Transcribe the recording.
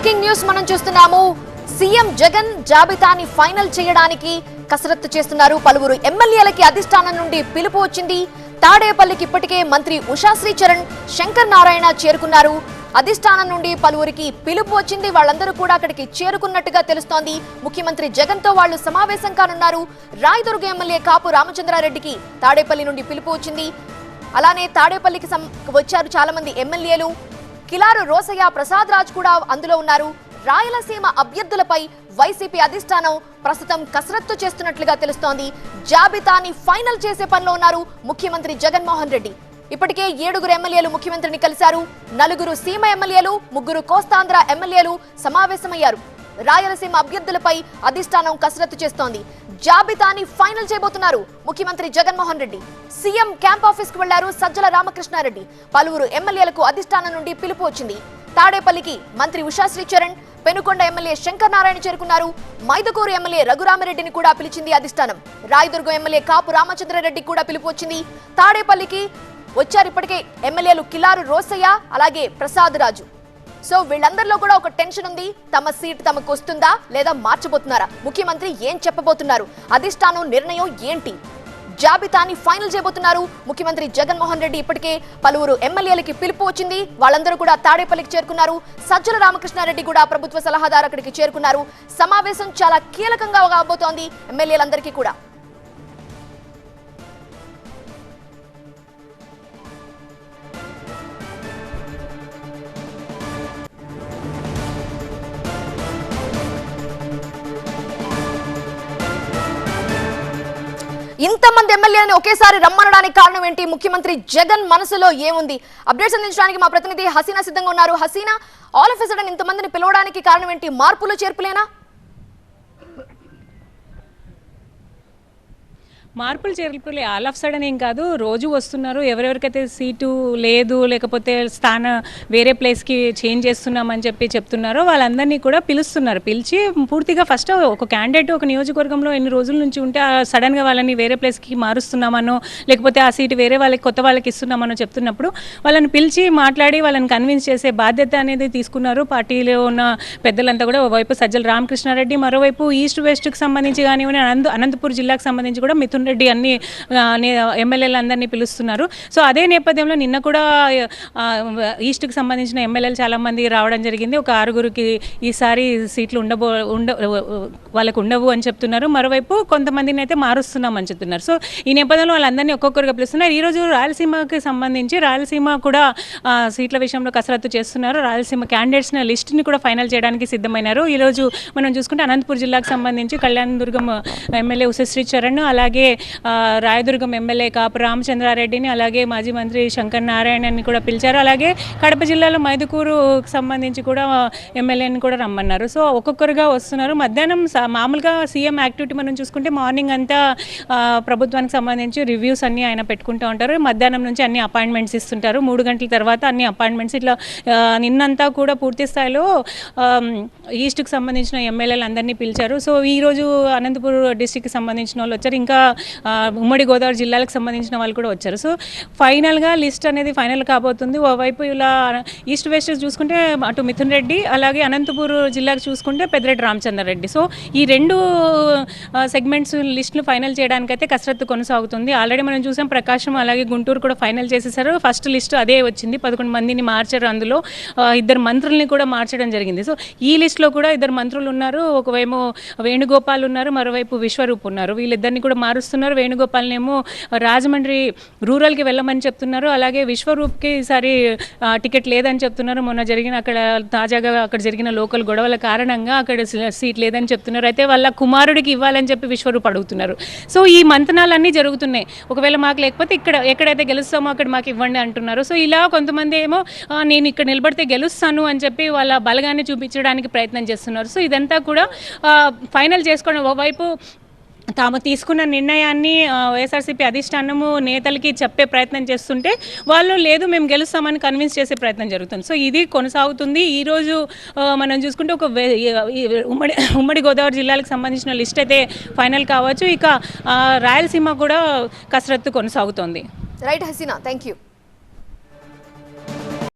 News మనం చూస్తున్నాము. CM Jagan జాబితాని final చేయడానికి కసరత్తు చేస్తున్నారు. పలువురు ఎమ్మెల్యేలకి అధిష్టానం నుండి పిలుపు వచ్చింది. తాడేపల్లికి ఇప్పటికే మంత్రి ఉషాశ్రీ చరణ్ శంకర్ నారాయణ చేరుకున్నారు. అధిష్టానం నుండి పలువురికి పిలుపు వచ్చింది. వాళ్ళందరూ కూడా అక్కడికి చేరుకున్నట్టుగా తెలుస్తోంది. ముఖ్యమంత్రి జగన్తో వాళ్ళు సమావేశం కానున్నారు. రాయదుర్గ ఎమ్మెల్యే కాపు రామచంద్రారెడ్డికి తాడేపల్లి నుండి పిలుపు వచ్చింది. అలానే తాడేపల్లికి వచ్చారు చాలా మంది ఎమ్మెల్యేలు. కిలారు రోసయ్య ప్రసాద్ రాజ్ కూడా అందులో ఉన్నారు. రాయలసీమ అభ్యర్థులపై వైసీపీ అధిష్టానం ప్రస్తుతం కసరత్తు చేస్తున్నట్లుగా తెలుస్తోంది. జాబితాని ఫైనల్ చేసే పనిలో ఉన్నారు ముఖ్యమంత్రి జగన్మోహన్ రెడ్డి. ఇప్పటికే ఏడుగురు ఎమ్మెల్యేలు ముఖ్యమంత్రిని కలిశారు. నలుగురు సీమ ఎమ్మెల్యేలు ముగ్గురు కోస్తాంధ్ర ఎమ్మెల్యేలు సమావేశమయ్యారు. రాయలసీమ అభ్యర్థులపై అధిష్టానం కసరత్తు చేస్తోంది. జాబితాని ఫైనల్ చేయబోతున్నారు ముఖ్యమంత్రి జగన్మోహన్ రెడ్డి. సీఎం క్యాంప్ ఆఫీస్కు వెళ్ళారు సజ్జల రామకృష్ణారెడ్డి. పలువురు ఎమ్మెల్యేలకు అధిష్టానం నుండి పిలుపు వచ్చింది. తాడేపల్లికి మంత్రి ఉషాశ్రీ చరణ్ పెనుకొండ ఎమ్మెల్యే శంకర్ నారాయణ చేరుకున్నారు. మైదకూరు ఎమ్మెల్యే రఘురామరెడ్డిని కూడా పిలిచింది అధిష్టానం. రాయదుర్గం ఎమ్మెల్యే కాపు రామచంద్రారెడ్డికి కూడా పిలుపు వచ్చింది. తాడేపల్లికి వచ్చారు ఇప్పటికే ఎమ్మెల్యేలు కిలారు రోసయ్య అలాగే ప్రసాద్ రాజు. సో వీళ్ళందరిలో కూడా ఒక టెన్షన్ ఉంది. తమ సీట్ తమకు వస్తుందా లేదా మార్చబోతున్నారా? ముఖ్యమంత్రి ఏం చెప్పబోతున్నారు? అధిష్టానం నిర్ణయం ఏంటి? జాబితాని ఫైనల్ చేయబోతున్నారు. ముఖ్యమంత్రి జగన్మోహన్ రెడ్డి ఇప్పటికే పలువురు ఎమ్మెల్యేలకి పిలుపు వచ్చింది. వాళ్ళందరూ కూడా తాడేపల్లికి చేరుకున్నారు. సజ్జల రామకృష్ణారెడ్డి కూడా ప్రభుత్వ సలహాదారు అక్కడికి చేరుకున్నారు. సమావేశం చాలా కీలకంగా కాబోతోంది ఎమ్మెల్యేలందరికీ కూడా. ఇంతమంది ఎమ్మెల్యేలను ఒకేసారి రమ్మనడానికి కారణం ఏంటి? ముఖ్యమంత్రి జగన్ మనసులో ఏముంది? అప్డేట్స్ అందించడానికి మా ప్రతినిధి హసీనా సిద్ధంగా ఉన్నారు. హసీనా ఆల్ ఆఫ్ సడన్ ఇంతమందిని పిలవడానికి కారణం ఏంటి? మార్పులు చేర్పులేనా? మార్పులు చేర్పులు. ఆల్ ఆఫ్ సడన్ ఏం కాదు. రోజు వస్తున్నారు. ఎవరెవరికైతే సీటు లేదు లేకపోతే స్థాన వేరే ప్లేస్కి చేంజ్ చేస్తున్నామని చెప్పి చెప్తున్నారో వాళ్ళందరినీ కూడా పిలుస్తున్నారు. పిలిచి పూర్తిగా ఫస్ట్ ఒక క్యాండిడేట్ ఒక నియోజకవర్గంలో ఎన్ని రోజుల నుంచి ఉంటే ఆ సడన్గా వాళ్ళని వేరే ప్లేస్కి మారుస్తున్నామనో లేకపోతే ఆ సీటు వేరే వాళ్ళకి కొత్త వాళ్ళకి ఇస్తున్నామనో చెప్తున్నప్పుడు వాళ్ళని పిలిచి మాట్లాడి వాళ్ళని కన్విన్స్ చేసే బాధ్యత అనేది తీసుకున్నారు. పార్టీలో ఉన్న పెద్దలంతా కూడా ఓవైపు సజ్జల రామకృష్ణారెడ్డి మరోవైపు ఈస్ట్ వెస్ట్కి సంబంధించి కానివ్వండి అనంత అనంతపూర్ జిల్లాకు సంబంధించి కూడా మిథున్ రెడ్డి అన్ని ఎమ్మెల్యేలందరినీ ఎమ్మెల్యేలు అందరినీ పిలుస్తున్నారు. సో అదే నేపథ్యంలో నిన్న కూడా ఈస్ట్కి సంబంధించిన ఎమ్మెల్యేలు చాలామంది రావడం జరిగింది. ఒక ఆరుగురికి ఈసారి సీట్లు ఉండబో ఉండ వాళ్ళకు ఉండవు అని చెప్తున్నారు. మరోవైపు కొంతమందిని అయితే మారుస్తున్నామని చెప్తున్నారు. సో ఈ నేపథ్యంలో వాళ్ళందరినీ ఒక్కొక్కరుగా పిలుస్తున్నారు. ఈరోజు రాయలసీమకి సంబంధించి రాయలసీమ కూడా సీట్ల విషయంలో కసరత్తు చేస్తున్నారు. రాయలసీమ క్యాండిడేట్స్ లిస్ట్ని కూడా ఫైనల్ చేయడానికి సిద్ధమైనారు. ఈరోజు మనం చూసుకుంటే అనంతపూర్ జిల్లాకు సంబంధించి కళ్యాణదుర్గం ఎమ్మెల్యే ఉషశ్రీ చరణ్ అలాగే రాయదుర్గం ఎమ్మెల్యే కాపు రామచంద్రారెడ్డిని అలాగే మాజీ మంత్రి శంకర్ నారాయణని కూడా పిలిచారు. అలాగే కడప జిల్లాలో మైదుకూరుకు సంబంధించి కూడా ఎమ్మెల్యేని కూడా రమ్మన్నారు. సో ఒక్కొక్కరుగా వస్తున్నారు. మధ్యాహ్నం మామూలుగా సీఎం యాక్టివిటీ మనం చూసుకుంటే మార్నింగ్ అంతా ప్రభుత్వానికి సంబంధించి రివ్యూస్ అన్ని ఆయన పెట్టుకుంటూ ఉంటారు. మధ్యాహ్నం నుంచి అన్ని అపాయింట్మెంట్స్ ఇస్తుంటారు. మూడు గంటల తర్వాత అన్ని అపాయింట్మెంట్స్ ఇట్లా నిన్నంతా కూడా పూర్తి స్థాయిలో ఈస్ట్కి సంబంధించిన ఎమ్మెల్యేలు అందరినీ పిలిచారు. సో ఈరోజు అనంతపూర్ డిస్టిక్కి సంబంధించిన వాళ్ళు వచ్చారు ఇంకా ఉమ్మడి గోదావరి జిల్లాలకు సంబంధించిన వాళ్ళు కూడా వచ్చారు. సో ఫైనల్గా లిస్ట్ అనేది ఫైనల్ కాబోతుంది. ఓవైపు ఇలా ఈస్ట్ వెస్ట్ చూసుకుంటే అటు మిథున్ రెడ్డి అలాగే అనంతపూర్ జిల్లాకు చూసుకుంటే పెద్దిరెడ్డి రామచంద్రారెడ్డి సో ఈ రెండు సెగ్మెంట్స్ లిస్టులు ఫైనల్ చేయడానికైతే కసరత్తు కొనసాగుతుంది. ఆల్రెడీ మనం చూసాం ప్రకాశం అలాగే గుంటూరు కూడా ఫైనల్ చేసేసారు. ఫస్ట్ లిస్ట్ అదే వచ్చింది. పదకొండు మందిని మార్చారు అందులో. ఇద్దరు మంత్రుల్ని కూడా మార్చడం జరిగింది. సో ఈ లిస్ట్లో కూడా ఇద్దరు మంత్రులు ఉన్నారు. ఒకవేమో వేణుగోపాల్ ఉన్నారు. మరోవైపు విశ్వరూప్ ఉన్నారు. వీళ్ళిద్దరిని కూడా మారుస్తున్నారు వేణుగోపాల్నేమో రాజమండ్రి రూరల్కి వెళ్ళమని చెప్తున్నారు. అలాగే విశ్వరూప్కి ఈసారి టికెట్ లేదని చెప్తున్నారు. మొన్న జరిగిన అక్కడ తాజాగా అక్కడ జరిగిన లోకల్ గొడవల కారణంగా అక్కడ సీట్ లేదని చెప్తున్నారు. అయితే వాళ్ళ కుమారుడికి ఇవ్వాలని చెప్పి విశ్వరూప్ అడుగుతున్నారు. సో ఈ మంతనాలన్నీ జరుగుతున్నాయి. ఒకవేళ మాకు లేకపోతే ఇక్కడ ఎక్కడైతే గెలుస్తామో అక్కడ మాకు ఇవ్వండి అంటున్నారు. సో ఇలా కొంతమంది ఏమో నేను ఇక్కడ నిలబడితే గెలుస్తాను అని చెప్పి వాళ్ళ బలగాన్ని చూపించడానికి ప్రయత్నం చేస్తున్నారు. సో ఇదంతా కూడా ఫైనల్ చేసుకోవడం. ఒకవైపు తాము తీసుకున్న నిర్ణయాన్ని వైఎస్ఆర్సీపీ అధిష్టానము నేతలకి చెప్పే ప్రయత్నం చేస్తుంటే వాళ్ళు లేదు మేము గెలుస్తామని కన్విన్స్ చేసే ప్రయత్నం జరుగుతుంది. సో ఇది కొనసాగుతుంది. ఈరోజు మనం చూసుకుంటే ఒక వే- ఉమ్మడి ఉమ్మడి గోదావరి జిల్లాలకు సంబంధించిన లిస్ట్ అయితే ఫైనల్ కావచ్చు. ఇక రాయలసీమ కూడా కసరత్తు కొనసాగుతోంది. Right Hasina thank you